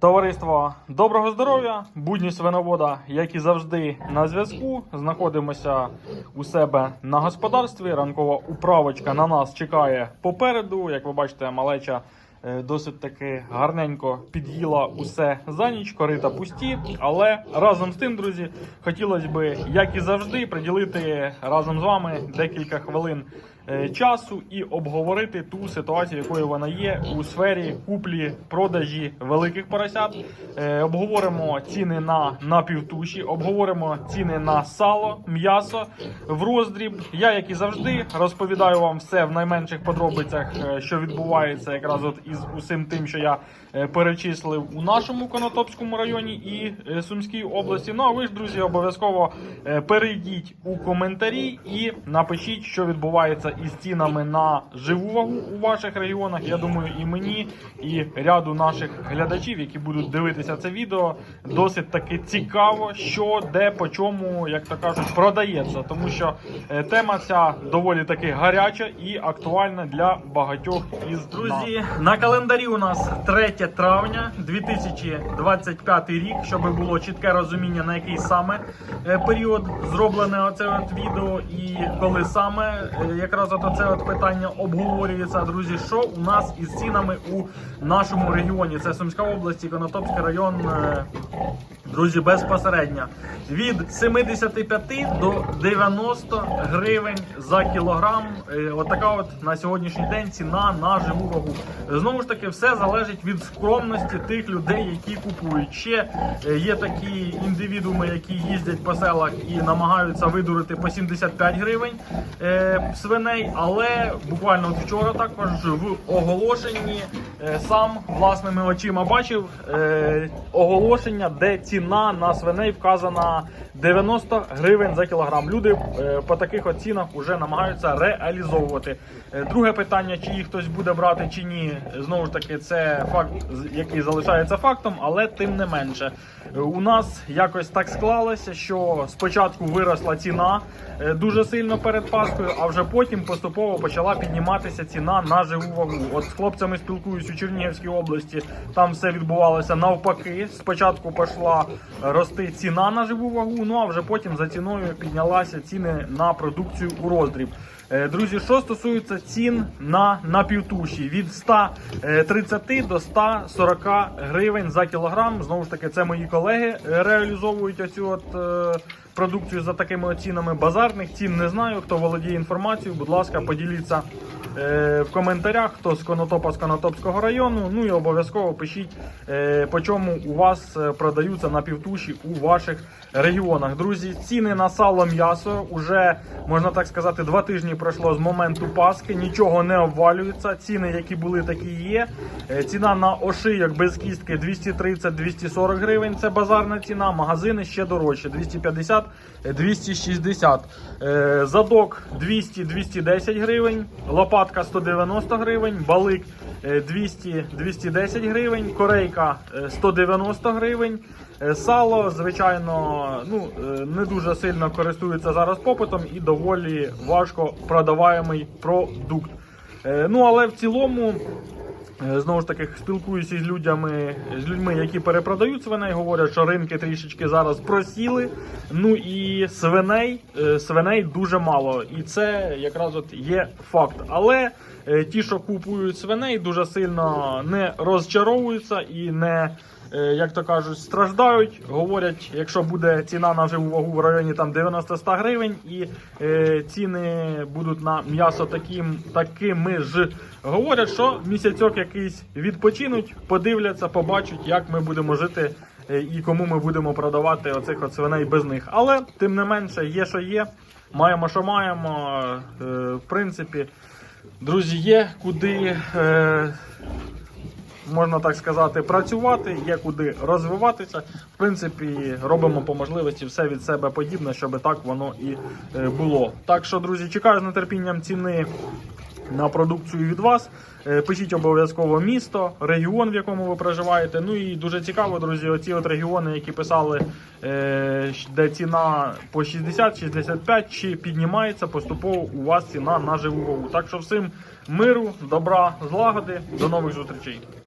Товариство, доброго здоров'я! Будні свиновода, як і завжди, на зв'язку. Знаходимося у себе на господарстві. Ранкова управочка на нас чекає попереду. Як ви бачите, малеча е, досить таки гарненько під'їла усе за ніч, корита пусті. Але разом з тим, друзі, хотілося б, як і завжди, приділити разом з вами декілька хвилин часу і обговорити ту ситуацію, якою вона є у сфері куплі продажі великих поросят. Е, Обговоримо ціни на напівтуші, обговоримо ціни на сало, м'ясо в роздріб. Я, як і завжди, розповідаю вам все в найменших подробицях, е, що відбувається якраз от із усім тим, що я е, перечислив у нашому Конотопському районі і е, Сумській області. Ну а ви ж, друзі, обов'язково е, перейдіть у коментарі і напишіть, що відбувається із цінами на живу вагу у ваших регіонах. Я думаю, і мені, і ряду наших глядачів, які будуть дивитися це відео, досить таки цікаво, що де по чому, як то кажуть, продається, тому що е, тема ця доволі таки гаряча і актуальна для багатьох із друзі. На календарі у нас 3 травня 2025 рік, щоб було чітке розуміння, на який саме е, період зроблене оце от відео, і коли саме е, якраз от оце от питання обговорюється. Друзі, що у нас із цінами у нашому регіоні? Це Сумська область, Конотопський район. е, Друзі, безпосередньо від 75 до 90 гривень за кілограм. Е, Отака от на сьогоднішній день ціна на живу вагу. Знову ж таки, все залежить від скромності тих людей, які купують. Ще е, є такі індивідууми, які їздять по селах і намагаються видурити по 75 гривень е, свиней. Але буквально от вчора також в оголошенні е, сам власними очима бачив е, оголошення, де ціна на свиней вказана 90 гривень за кілограм. Люди е, по таких от цінах вже намагаються реалізовувати. Друге питання, чи їх хтось буде брати чи ні, знову ж таки, це факт, який залишається фактом, але тим не менше. У нас якось так склалося, що спочатку виросла ціна дуже сильно перед Паскою, а вже потім поступово почала підніматися ціна на живу вагу. От з хлопцями спілкуюсь у Чернігівській області, там все відбувалося навпаки. Спочатку пішла рости ціна на живу вагу, ну а вже потім за ціною піднялася ціни на продукцію у роздріб. Е, Друзі, що стосується цін на напівтуші від 130 до 140 гривень за кілограм. Знову ж таки, це мої колеги е, реалізовують оцю от е, продукцію за такими оцінами. Базарних цін не знаю. Хто володіє інформацією, будь ласка, поділіться е, в коментарях, хто з Конотопа з Конотопського району. Ну і обов'язково пишіть, е, по чому у вас е, продаються напівтуші у ваших регіонах. Друзі, ціни на сало м'ясо уже можна так сказати, два тижні пройшло з моменту Пасхи. Нічого не обвалюється. Ціни, які були, такі є. Е, Ціна на ошийок без кістки 230-240 гривень. Це базарна ціна. Магазини ще дорожче 250-260. Е, Задок 200-210 гривень. Лопатка 190 гривень. Балик е, 200-210 гривень. Корейка е, 190 гривень. Е, Сало, звичайно, ну е, не дуже сильно користується зараз попитом і доволі важко продаваємий продукт. Е, Ну але в цілому. Е, Знову ж таки, спілкуюся з людьми, з людьми, які перепродають свиней, говорять, що ринки трішечки зараз просіли. Ну і свиней, е, свиней дуже мало. І це якраз от є факт. Але е, ті, що купують свиней, дуже сильно не розчаровуються і не. Е, Як то кажуть, страждають. Говорять, якщо буде ціна на живу вагу в районі там 90-100 гривень, і е, ціни будуть на м'ясо таким, такими ж. Говорять, що місяцьок якийсь відпочинуть, подивляться, побачать, як ми будемо жити е, і кому ми будемо продавати оцих от свиней без них. Але тим не менше, є, що є. Маємо, що маємо. Е, в принципі, друзі, є куди. Е, можна так сказати, працювати, є куди розвиватися. В принципі, робимо по можливості все від себе подібне, щоб так воно і е, було. Так що, друзі, чекаю з нетерпінням ціни. На продукцію від вас Е, пишіть обов'язково місто, регіон, в якому ви проживаєте. Ну і дуже цікаво, друзі, оці от регіони, які писали, е, де ціна по 60-65, чи піднімається поступово у вас ціна на живу вагу. Так що всім миру, добра, злагоди, до нових зустрічей.